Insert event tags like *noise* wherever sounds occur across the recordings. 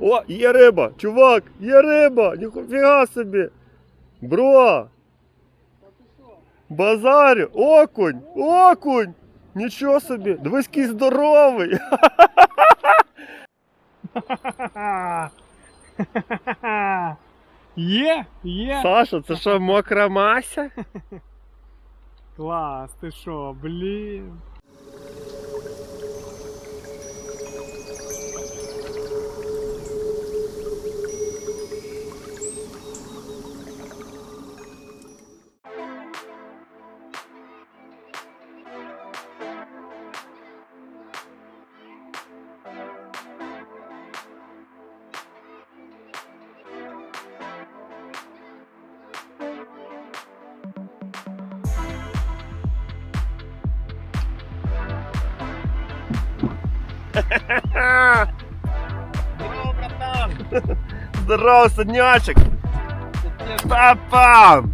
О, є риба, чувак, є риба, ніфіга собі. Бро. Базарю, окунь, окунь. Нічого собі, дивись, який здоровий. *laughs* Є, є. Саша, це що, мокра мася? Клас, ти що, блін. Здорово, братан! Здорово, синячок! Папа!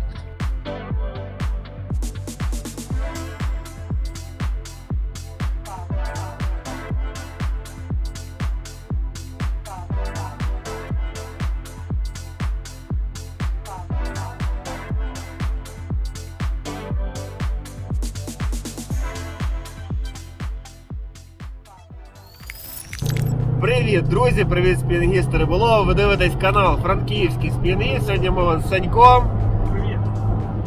Привіт, спінгісти риболови! Ви дивитесь канал Франківський спінгіст. Сьогодні ми вон з Саньком Привіт.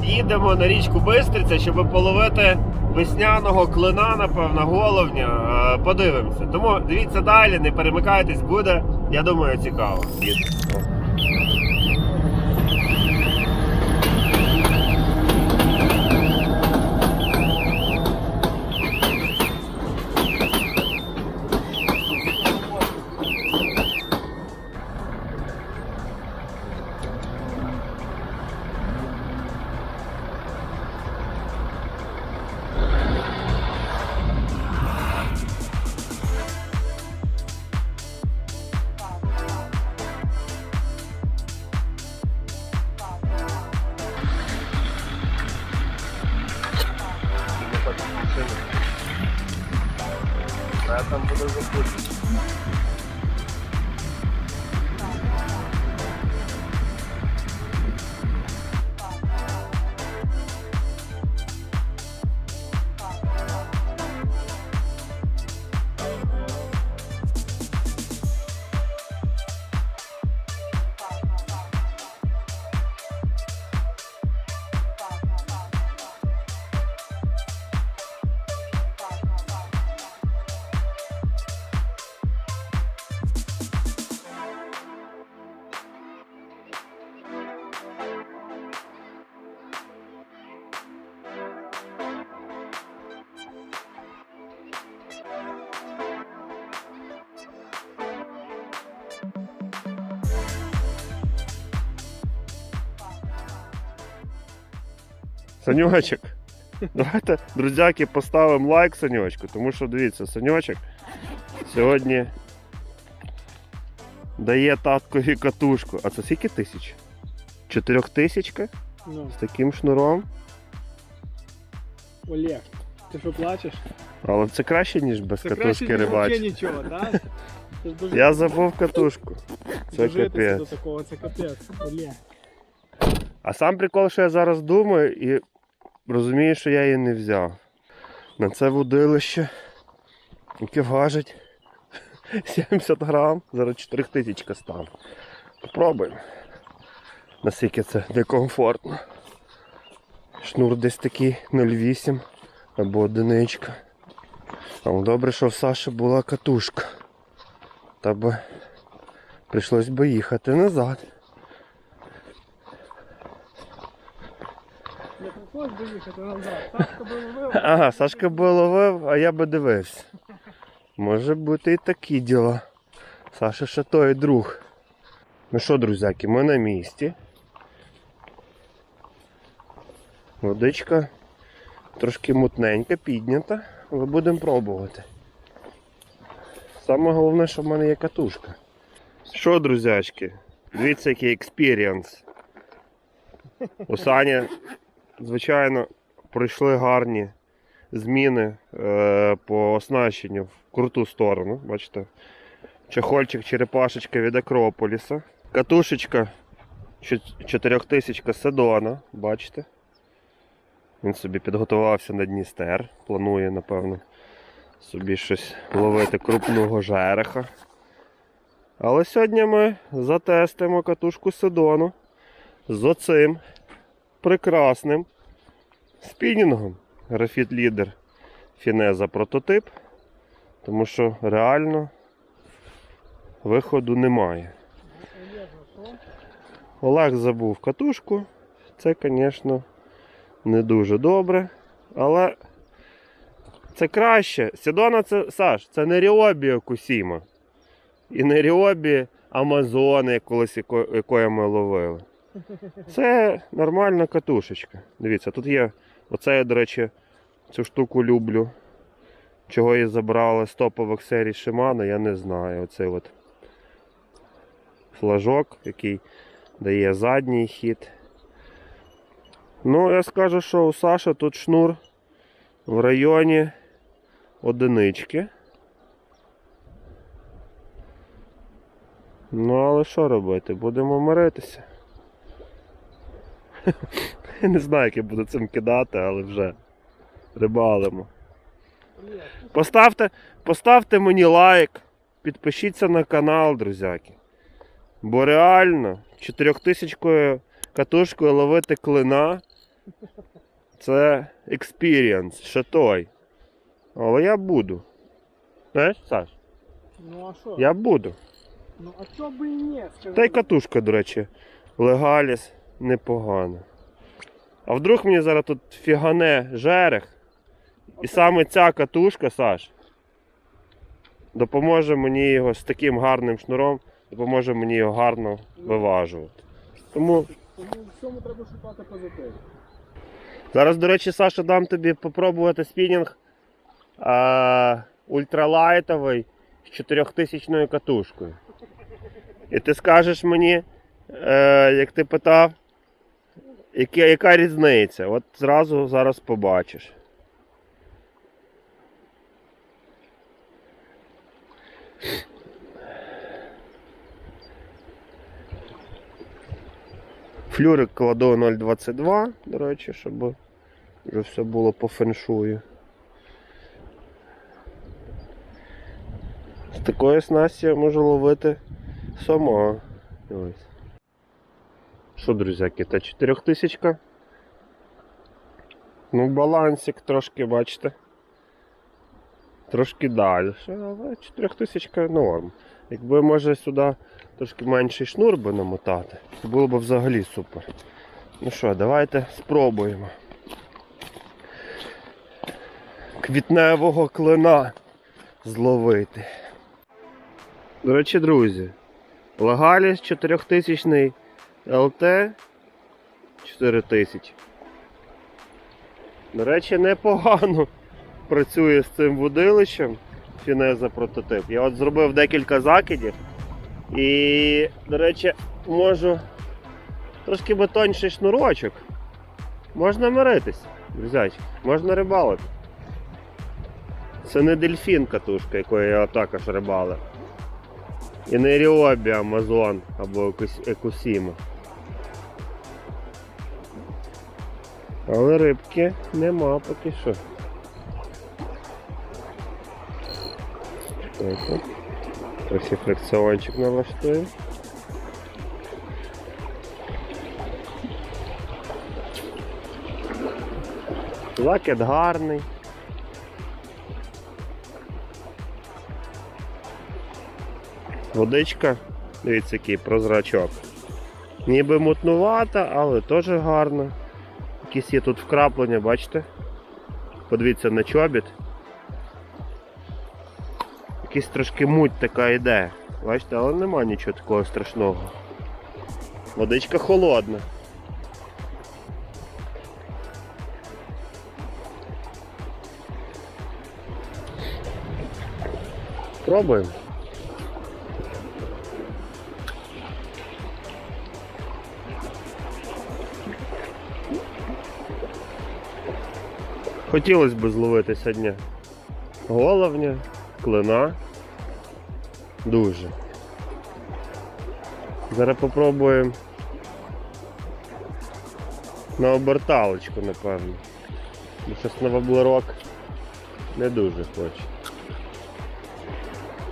їдемо на річку Бистриця, щоб половити весняного клина, напевно, головня. Е, Подивимося. Тому дивіться далі, не перемикайтесь, буде, я думаю, цікаво. Я там буду запустити. Санючок. *laughs* Давайте, друзяки, поставимо лайк Санючку, тому що дивіться, Санючок сьогодні дає таткові катушку. А це скільки тисяч? Чотирьохтисячка Ну, з таким шнуром. Олег, ти що плачеш? Але це краще, ніж без Це катушки ніж взагалі рибачити. нічого, так? Це ж *laughs* дуже- Я забув катушку. Це дожитися до капець. такого, це капець. Олег. А сам прикол, що я зараз думаю і розумію, що я її не взяв. На це водилище, яке важить *laughs* 70 грам, зараз 4 тисячка стане. Попробуємо. Наскільки це некомфортно. Шнур десь такий 0,8 або одиничка. А добре, що в Саші була катушка. Та би прийшлось би їхати назад. Не приходь доїхати назад. Сашка би ловив. Ага, Сашка би ловив, а я би дивився. Може бути і такі діла. Саша ще той друг. Ну що, друзяки, ми на місці. Водичка трошки мутненька, піднята, але будемо пробувати. Саме головне, що в мене є катушка. Що, друзячки, дивіться, який експірієнс. У Сані, звичайно, пройшли гарні зміни е, по оснащенню в круту сторону. Бачите, Чехольчик черепашечка від Акрополіса. Катушечка 4000 Седона, бачите? Він собі підготувався на Дністер. Планує, напевно, собі щось ловити крупного жереха. Але сьогодні ми затестимо катушку Седону з оцим прекрасним спінінгом. Графіт лідер Фінеза прототип. Тому що реально виходу немає. Олег забув катушку. Це, звісно, не дуже добре. Але це краще. Сідона це Саш, це не Ріобі Кусіма. І не Ріобі Амазони, колись якої ми ловили. Це нормальна катушечка. Дивіться, тут є. Оце я, до речі, цю штуку люблю. Чого її забрали з топових серій Shimano, я не знаю. Оцей от флажок, який дає задній хід. Ну, я скажу, що у Саші тут шнур в районі одинички. Ну, але що робити? Будемо миритися. Не знаю, як я буду цим кидати, але вже рибалимо. Поставте, поставте мені лайк, підпишіться на канал, друзяки. Бо реально 4000 катушкою ловити клина це експірієнс, ще той. Але я буду. Знаєш, Саш? Ну а що? Я буду. Ну а чо би і ні? Та й катушка, до речі, легаліс непогана. А вдруг мені зараз тут фігане жерех, і саме ця катушка, Саш, допоможе мені його з таким гарним шнуром, допоможе мені його гарно виважувати. Тому Тому в треба шукати позитив. зараз, до речі, Саша, дам тобі попробувати спінінг а, ультралайтовий з 4000 катушкою. І ти скажеш мені, е, як ти питав, яка, яка різниця? От зразу зараз побачиш. Флюрик кладу 0,22, до речі, щоб вже все було по феншую. З такої снасті я можу ловити сама. Ось. Що, друзяки, та 4000. Ну, балансик трошки, бачите. Трошки далі, але 4000 норм. Якби може сюди трошки менший шнур би намотати, то було б взагалі супер. Ну що, давайте спробуємо. Квітневого клина зловити. До речі, друзі, Лагаліс 4000 ЛТ 4000. До речі, непогано працює з цим водилищем Фінеза прототип. Я от зробив декілька закидів і, до речі, можу трошки би тонший шнурочок. Можна миритись, друзяч, можна рибалити. Це не дельфін катушка, якою я також рибалив. І не Ріобі Амазон або Екус- Екусіма. Але рибки нема поки що. Так, от. Трохи фрикціончик налаштуємо. Лакет гарний. Водичка, дивіться, який прозрачок. Ніби мутнувата, але теж гарно. Якісь є тут вкраплення, бачите? Подивіться на чобіт. Якась трошки муть така йде. Бачите, але нема нічого такого страшного. Водичка холодна. Пробуємо. Хотілося б зловити сьогодні головня, клина. Дуже. Зараз попробуємо на оберталочку, напевно. Бо щось на воблерок не дуже хоче.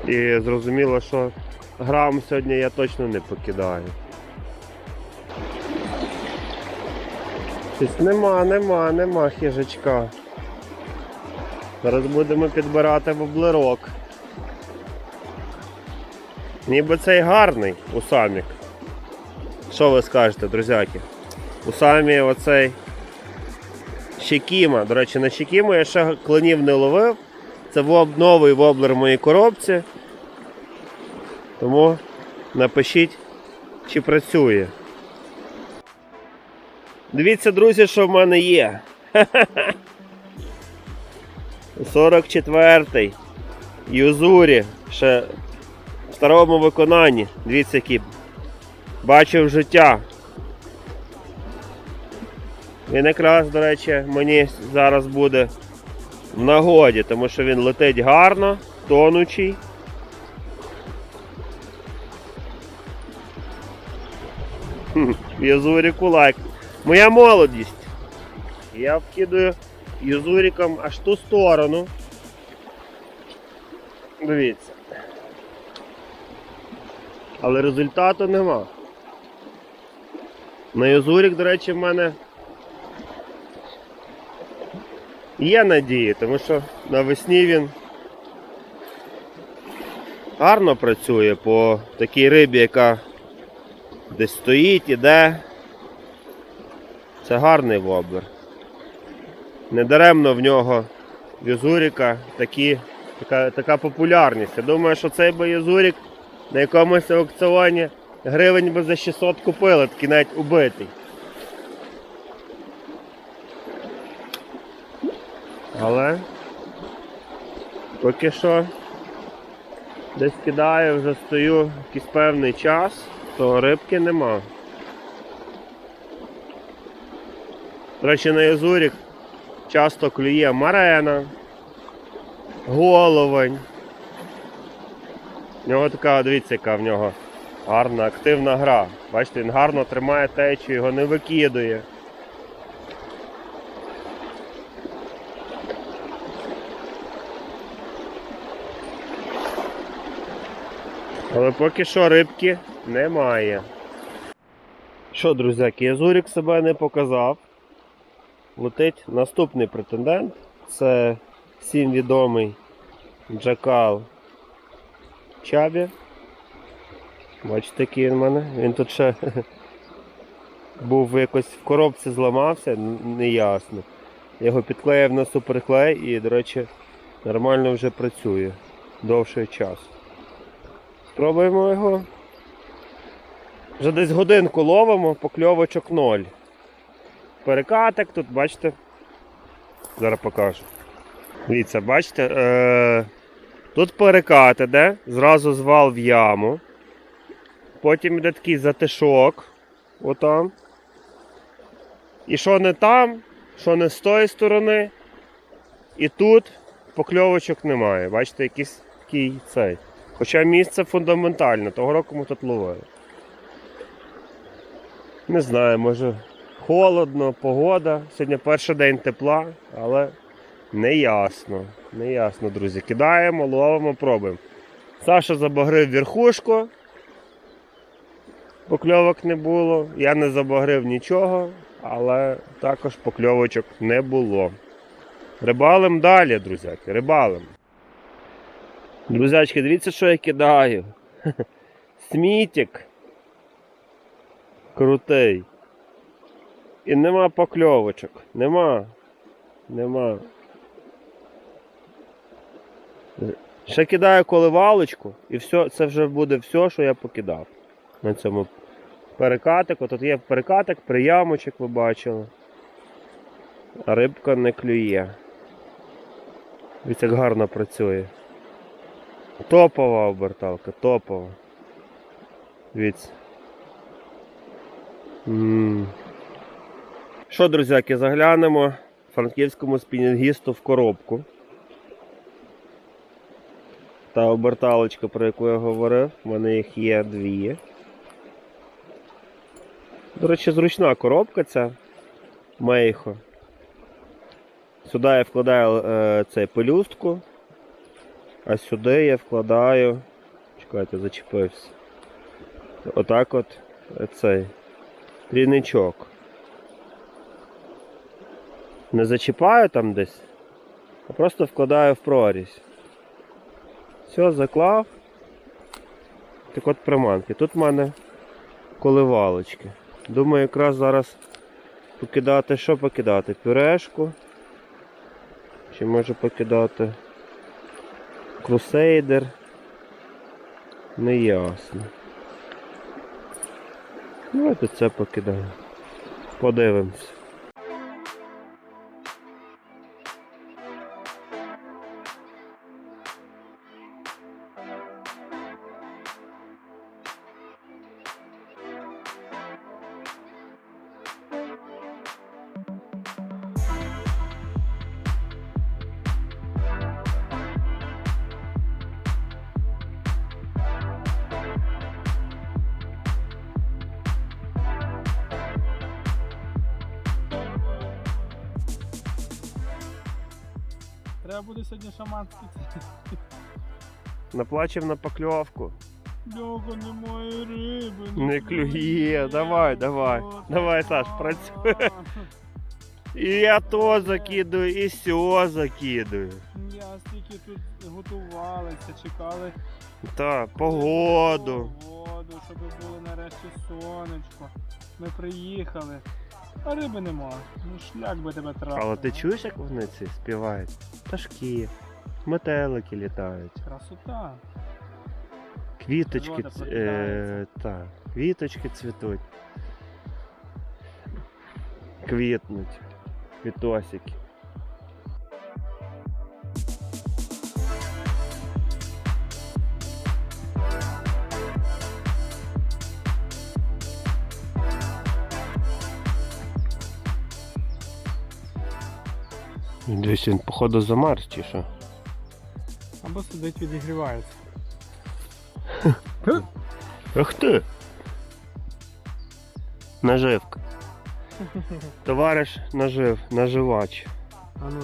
І зрозуміло, що грам сьогодні я точно не покидаю. Нема, нема, нема хижачка. Зараз будемо підбирати воблерок. Ніби цей гарний усамік. Що ви скажете, друзяки? Усамі оцей Щекіма. До речі, на Щекіму я ще клонів не ловив. Це новий воблер в моїй коробці. Тому напишіть, чи працює. Дивіться, друзі, що в мене є. *laughs* 44-й. Юзурі. Ще в старому виконанні. Дивіться, які бачив життя. Він якраз, до речі, мені зараз буде в нагоді, тому що він летить гарно, тонучий. Хм, Юзурі кулак. Моя молодість. Я вкидаю юзуриком аж ту сторону. Дивіться. Але результату нема. На юзурик, до речі, в мене є надії, тому що навесні він гарно працює по такій рибі, яка десь стоїть, іде. Це гарний воблер. Недаремно в нього Юзуріка такі, така, така популярність. Я думаю, що цей би Юзурік на якомусь аукціоні гривень би за 600 купили, такий навіть убитий. Але поки що десь кидаю, вже стою якийсь певний час, то рибки нема. До речі, на Язурік часто клює марена, головень. В нього така, дивіться, яка в нього гарна, активна гра. Бачите, він гарно тримає течію, його не викидує. Але поки що рибки немає. Що, друзяки, Язурік себе не показав. Летить наступний претендент. Це всім відомий Джакал Чабі. Бачите, який він в мене. Він тут ще *laughs* був якось в коробці зламався, неясно. Його підклеїв на суперклей і, до речі, нормально вже працює довший час. Спробуємо його. Вже десь годинку ловимо, покльовочок ноль. Перекатик тут, бачите? Зараз покажу. Дивіться, бачите? Е- тут перекат іде, зразу звал в яму. Потім йде такий затишок. Отам. І що не там, що не з тої сторони. І тут покльовочок немає. Бачите, якийсь такий цей. Хоча місце фундаментальне, того року ми тут ловили. Не знаю, може холодно, погода. Сьогодні перший день тепла, але не ясно. Не ясно, друзі. Кидаємо, ловимо, пробуємо. Саша забагрив верхушку. Покльовок не було. Я не забагрив нічого, але також покльовочок не було. Рибалим далі, друзяки, рибалим. Друзячки, дивіться, що я кидаю. *laughs* Смітик. Крутий. І нема покльовочок. Нема. Нема. Ще кидаю коливалочку і все, це вже буде все, що я покидав. На цьому перекатику. Тут є перекатик, приямочок ви бачили. А рибка не клює. Дивіться, як гарно працює. Топова оберталка, топова. Дивіться. Що, друзяки, заглянемо франківському спінінгісту в коробку. Та оберталочка, про яку я говорив, в мене їх є дві. До речі, зручна коробка ця Мейхо. Сюди я вкладаю е, цей пелюстку, а сюди я вкладаю. Чекайте, зачепився. Отак от цей трійничок. Не зачіпаю там десь, а просто вкладаю в прорізь. Все, заклав. Так от приманки. Тут в мене коливалочки. Думаю, якраз зараз покидати, що покидати? Пюрешку. Чи може покидати крусейдер? Не ясно. Давайте це покидаємо. Подивимось. Треба буде сьогодні шаманський. Наплачив на покльовку. Бляха, немає риби. Не клює. Давай, давай. Давай, Саш, працюй. І я то закидую, і сьо закидую. Я стільки тут готувалися, чекали Так, погоду. Погоду, щоб було нарешті сонечко. Ми приїхали. А риби нема. Ну шлях би тебе трапив. Але ти чуєш, як вони ці співають? Пташки, метелики літають, Красота. квіточки, Природа е, та, квіточки цвітуть. Квітнуть. Квітосики. Десь він, походу, замерз чи що? Або сидить відігрівається. *laughs* Ах ти! Наживка. *laughs* Товариш нажив, наживач. А ну.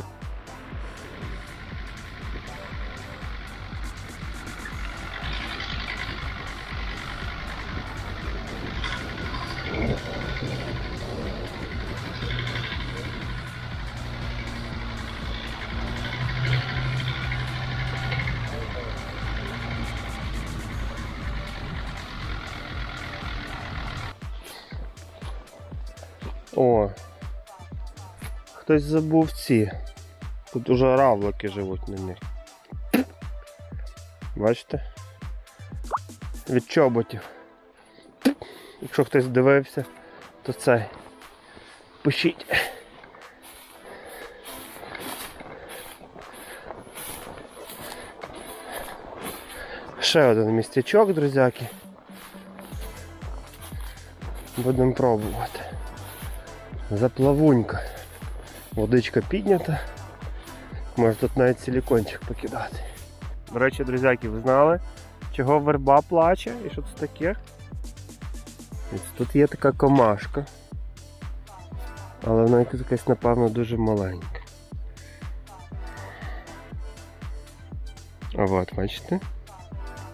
Хтось забув ці. Тут уже равлики живуть на них. Бачите? Від чоботів. Якщо хтось дивився, то цей. Пишіть. Ще один містячок, друзяки. Будемо пробувати. Заплавунька. Водичка піднята. Може тут навіть силікончик покидати. До речі, друзяки, ви знали, чого верба плаче і що це таке? Тут є така комашка. Але вона якась, напевно, дуже маленька. А от, бачите?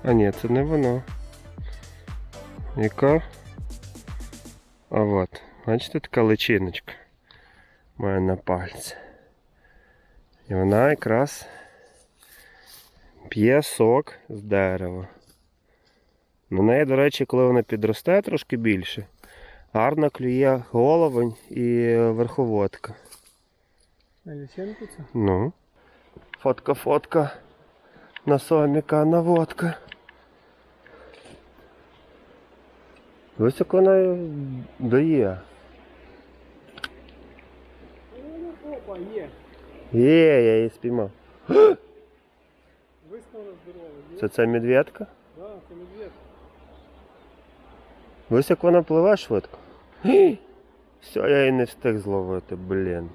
А ні, це не воно. Яка? А от, бачите, така личиночка має на пальці. І вона якраз п'є сок з дерева. На неї, до речі, коли вона підросте трошки більше, гарно клює головень і верховодка. А лісенку це? Ну. Фотка-фотка. На соміка наводка. Ось як вона дає. Опа, є. Є, я її спіймав. Вискала здорова, є? Це ця медведка? Да, це медведь. Ось як вона пливе швидко. Все, я її не встиг зловити, блін.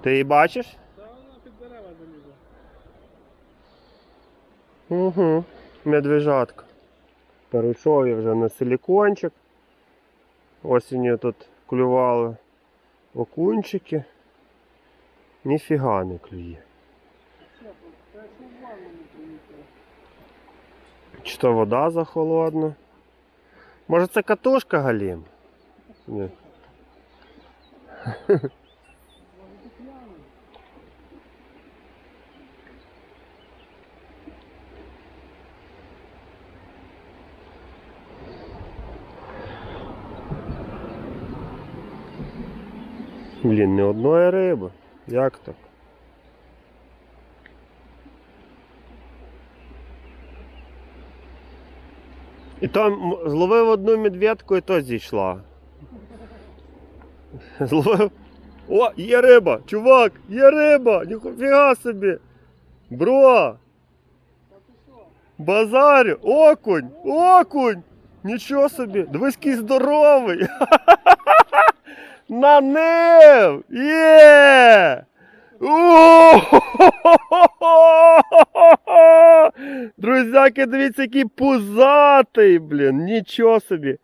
Ти її бачиш? Та вона під дерева залізла. Угу. Медвежатка. Перейшов я вже на силікончик. Осінню тут клювали окунчики. Ніфіга не клює. Чи то вода захолодна? Може це катушка Галім? Ні. Блін, не одної риби. Як так? І там зловив одну медведку і то зійшла. *laughs* Зловив. О, є риба! Чувак! Є риба! Ніфіга собі! Бро! Базарю! Окунь! Окунь! Нічого собі! Дивись, який здоровий! *laughs* На нив! Є! Друзяки, дивіться, який пузатий, блін, нічого собі.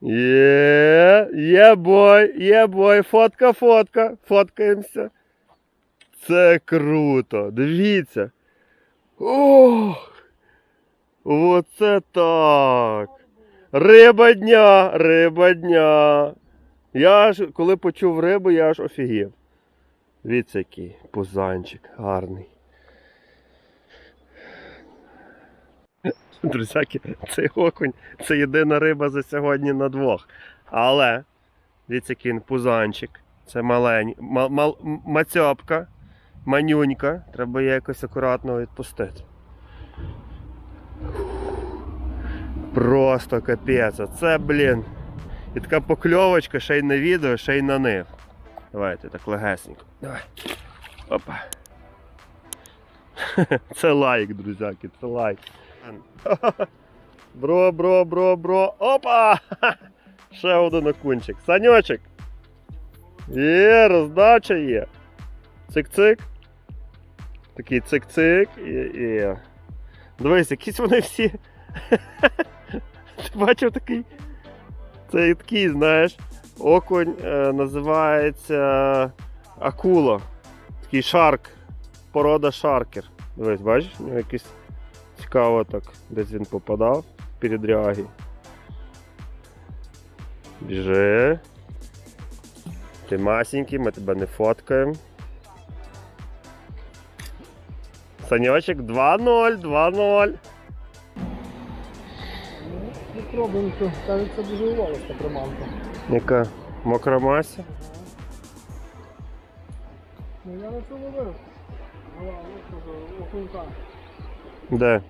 Є, є бой, є бой, фотка, фотка, фоткаємося. Це круто, дивіться. Ох! Оце так. Риба дня, риба дня. Я ж, коли почув рибу, я аж офігів. Дивіться, який пузанчик гарний. Друзяки, цей окунь це єдина риба за сьогодні на двох. Але, дивіться, який він пузанчик. Це малень, мал, мал, мацьопка, манюнька. Треба її якось акуратно відпустити. Просто капець. Це, блін. І така покльовочка, ще й на відео, ще й на них. Давайте так легесенько. Давай. Опа. *laughs* Це лайк, друзяки, це лайк. Бро, бро, бро, бро. Опа! *laughs* Ще один окунчик. Саньочек. Є, роздача є. Цик-цик. Такий цик-цик. Дивись, якісь вони всі. *laughs* Ти бачив такий? Це такий, знаєш, окунь е, називається акула. Такий шарк. Порода шаркер. Дивись, бачиш, у нього якийсь цікаво так, десь він попадав передряги. Біжи. Ти масенький, ми тебе не фоткаємо. Санечек 2-0, 2-0. Пробуємо, кажеться, дуже уловиста приманка. Яка мокра мася? Ну я на це ловив. Ну, окунка. Де?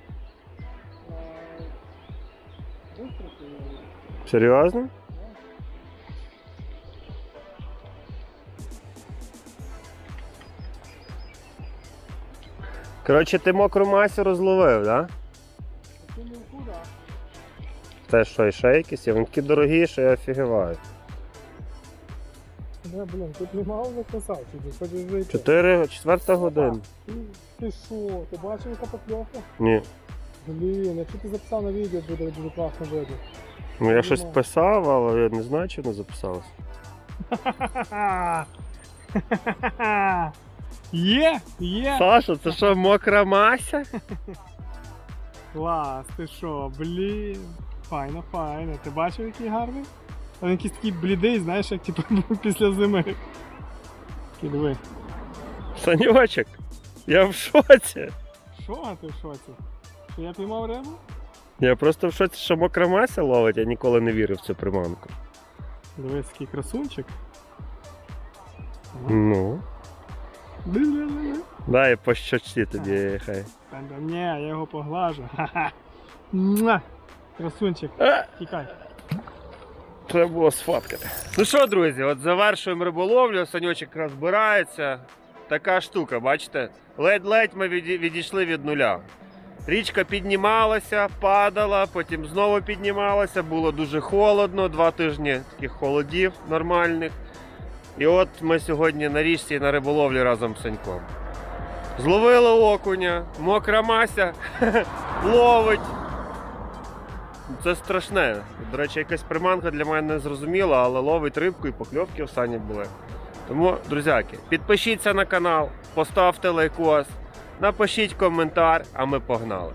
Серйозно? Коротше, ти мокру масю розловив, да? Не? Те що, і ще якісь? є? Вони такі дорогі, що я офігіваю. Да, блін, тут немало вже красавчиків, хочеш вийти. Чотири, четверта година. Ти, ти що, ти бачив яка покльовка? Ні. Блін, якщо ти записав на відео, буде дуже класно видно. Ну я щось писав, але я не знаю, чи не записалось. *laughs* Є, є. Саша, це що, мокра мася? Клас, ти що, блін. Файно, файно. Ти бачив, який гарний? Він якийсь такий блідий, знаєш, як типу *laughs* після зими. Такий, диви. Саньочек, я в шоці. Що ти в шоці? Що я піймав рибу? Я просто в шоці, що мокра мася ловить, я ніколи не вірив в цю приманку. Дивись, який красунчик. Ну. Ди-ди-ди-ди. Дай по щочці тобі, хай. Та ні, я його поглажу. *laughs* Ха-ха. Муа. Красунчик, Е, тікай. Треба було сфоткати. Ну що, друзі, от завершуємо риболовлю, саньочок розбирається. Така штука, бачите? Ледь-ледь ми відійшли від нуля. Річка піднімалася, падала, потім знову піднімалася, було дуже холодно, два тижні таких холодів нормальних. І от ми сьогодні на річці на риболовлі разом з Саньком. Зловили окуня, мокра мася, *laughs* ловить. Це страшне. До речі, якась приманка для мене не зрозуміла, але ловить рибку і покльовки в сані були. Тому, друзяки, підпишіться на канал, поставте лайкос, напишіть коментар, а ми погнали.